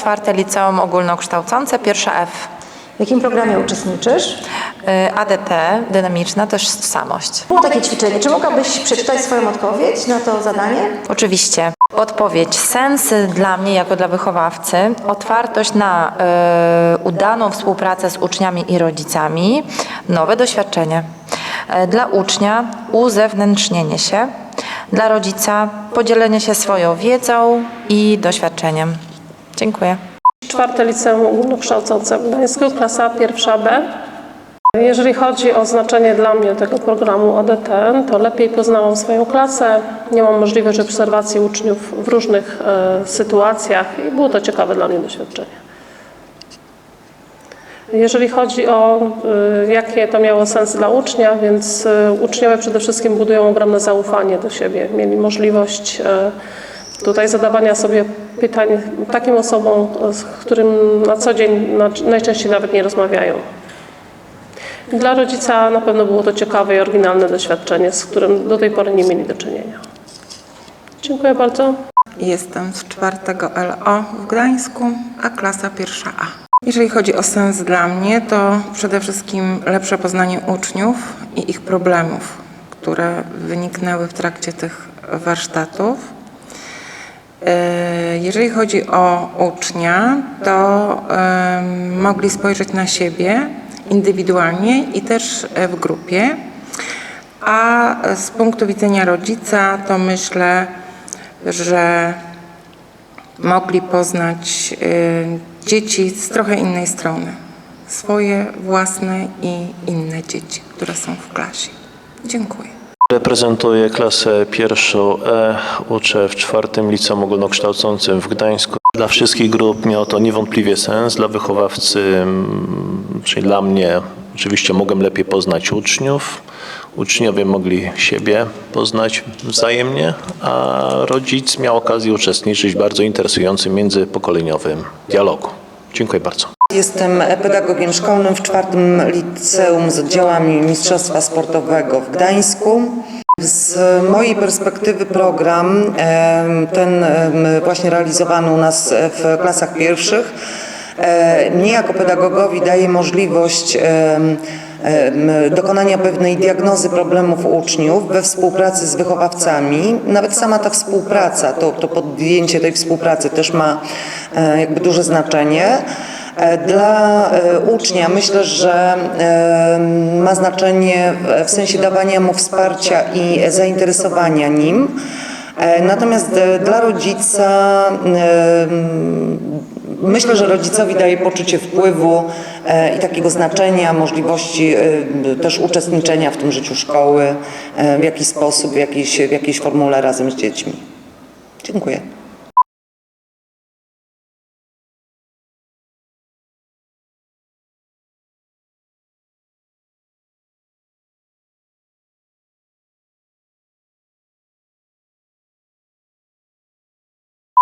czwarte liceum ogólnokształcące, pierwsza F. W jakim programie uczestniczysz? Y, ADT, dynamiczna, też samość. Było takie ćwiczenie. Czy mogłabyś przeczytać swoją odpowiedź na to zadanie? Oczywiście. Odpowiedź. Sens dla mnie, jako dla wychowawcy, otwartość na y, udaną współpracę z uczniami i rodzicami, nowe doświadczenie. E, Dla ucznia uzewnętrznienie się, dla rodzica podzielenie się swoją wiedzą i doświadczeniem. Dziękuję. Czwarte liceum ogólnokształcące w Gdańsku, klasa pierwsza B. Jeżeli chodzi o znaczenie dla mnie tego programu ADT, to lepiej poznałam swoją klasę, miałam możliwość obserwacji uczniów w różnych e, sytuacjach i było to ciekawe dla mnie doświadczenie. Jeżeli chodzi o y, jakie to miało sens dla ucznia, więc y, uczniowie przede wszystkim budują ogromne zaufanie do siebie. Mieli możliwość tutaj zadawania sobie pytań takim osobom, z którym na co dzień na- najczęściej nawet nie rozmawiają. Dla rodzica na pewno było to ciekawe i oryginalne doświadczenie, z którym do tej pory nie mieli do czynienia. Dziękuję bardzo. Jestem z czwartego LO w Gdańsku, a klasa pierwsza A. Jeżeli chodzi o sens dla mnie, to przede wszystkim lepsze poznanie uczniów i ich problemów, które wyniknęły w trakcie tych warsztatów. E, Jeżeli chodzi o ucznia, to mogli spojrzeć na siebie indywidualnie i też e, w grupie. A z punktu widzenia rodzica, to myślę, że mogli poznać y, dzieci z trochę innej strony. Swoje własne i inne dzieci, które są w klasie. Dziękuję. Reprezentuję klasę pierwszą E, uczę w czwartym liceum ogólnokształcącym w Gdańsku. Dla wszystkich grup miało to niewątpliwie sens. Dla wychowawcy, mm, czyli dla mnie, oczywiście mogłem lepiej poznać uczniów. Uczniowie mogli siebie poznać wzajemnie, a rodzic miał okazję uczestniczyć w bardzo interesującym międzypokoleniowym dialogu. Dziękuję bardzo. Jestem pedagogiem szkolnym w czwartym liceum z oddziałami Mistrzostwa Sportowego w Gdańsku. Z mojej perspektywy program ten właśnie realizowany u nas w klasach pierwszych e, mnie jako pedagogowi daje możliwość dokonania pewnej diagnozy problemów uczniów we współpracy z wychowawcami. Nawet sama ta współpraca, to, to podjęcie tej współpracy też ma e, jakby duże znaczenie. E, Dla e, ucznia myślę, że e, ma znaczenie w- sensie dawania mu wsparcia i zainteresowania nim. Natomiast dla rodzica myślę, że rodzicowi daje poczucie wpływu i takiego znaczenia, możliwości też uczestniczenia w tym życiu szkoły w jakiś sposób, w jakiejś, w jakiejś formule razem z dziećmi. Dziękuję.